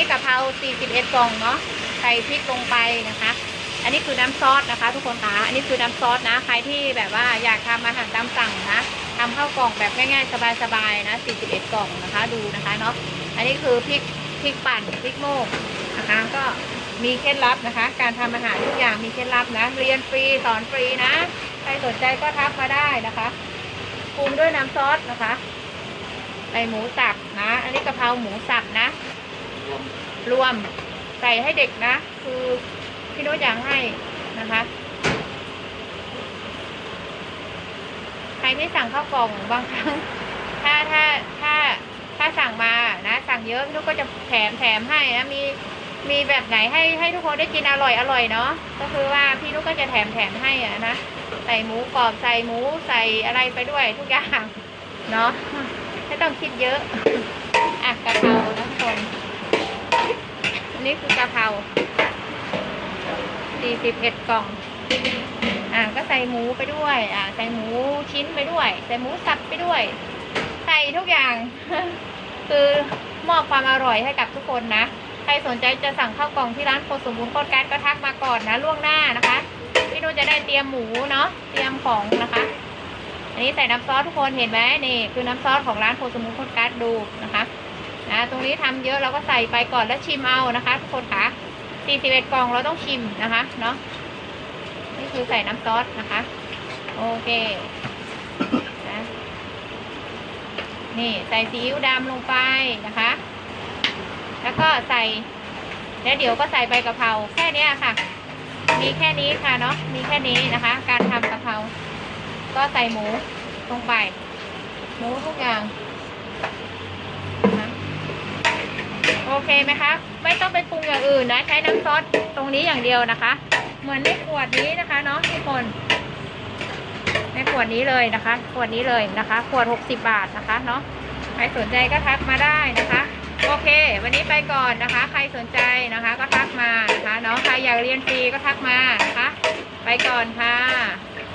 นี้กะเพรา41กล่องเนาะใส่พริกลงไปนะคะ อันนี้คือน้ำซอสนะคะ ทุกคนคะอันนี้คือน้ำซอสนะ ใครที่แบบว่าอยากทำอาหารตามสั่งนะทำข้าวกล่องแบบง่ายๆ สบายๆนะ41กล่องนะคะดูนะคะเนาะอันนี้คือพริกพริกปั่นพริกโม่นะคะก็มีเคล็ดลับนะคะ การทำอาหารทุกอย่างมีเคล็ดลับนะ เรียนฟรีสอนฟรีนะ ใครสนใจก็ทักมาได้นะคะปรุงด้วยน้ำซอสนะคะใส่หมูสับนะ อันนี้กะเพราหมูสับนะ รวมใส่ให้เด็กนะ คือพี่โน้ตอยากให้นะคะ ใครที่สั่งข้าวกล่องบางครั้ง ถ้าถ้าถ้าถ้าสั่งมานะ สั่งเยอะพี่โนุกก็จะแถมแถมให้นะมีมีแบบไหนให้ให้ทุกคนได้กินอร่อยอร่อยเนาะก็คือว่าพี่นุกก็จะแถมแถมให้อะนะใส่หมูกรอบใส่หมูใส่อะไรไปด้วยทุกอย่างเนาะไม่ต้องคิดเยอะอะกะเพรานะทุกคน นนี้คือกะเพราสี่สิบเอ็ดกล่อง อ่าก็ใส่หมูไปด้วย อ่าใส่หมูชิ้นไปด้วย ใส่หมูสับไปด้วย ใส่ทุกอย่าง คือมอบความอร่อยให้กับทุกคนนะ ใครสนใจจะสั่งข้าวกล่องที่ร้านโคสมบูรณ์โคตรก๊สก็ทักมาก่อนนะล่วงหน้านะคะ พี่นูจะได้เตรียมหมูเนาะ เตรียมของนะคะ อันนี้ใส่น้ำซอสทุกคนเห็นไหมนี่ คือน้ำซอสของร้านโคสมบูรณ์โคตรก๊สดูนะคะ นะตรงนี้ทำเยอะเราก็ใส่ไปก่อนแล้วชิมเอานะคะทุกคนค่ะ41กล่องเราต้องชิมนะคะเนาะนี่คือใส่น้ำซอสนะคะ โอเคนะนี่ใส่ซีอิ๊วดำลงไปนะคะ แล้วก็ใส่แล้วเดี๋ยวก็ใส่ใบกะเพราแค่นี้ค่ะ มีแค่นี้ค่ะเนาะมีแค่นี้นะคะ การทำกะเพราก็ใส่หมูลงไป หมูทุกอย่างนะคะ โอเคไหมคะ ไม่ต้องไปปรุงอย่างอื่นนะ ใช้น้ำซอสตรงนี้อย่างเดียวนะคะ เหมือนในขวดนี้นะคะเนาะทุกคน ในขวดนี้เลยนะคะ ขวดนี้เลยนะคะ ขวด 60 บาทนะคะเนาะ ใครสนใจก็ทักมาได้นะคะ โอเค วันนี้ไปก่อนนะคะ ใครสนใจนะคะก็ทักมานะคะเนาะ ใครอยากเรียนฟรีก็ทักมานะคะ ไปก่อนค่ะ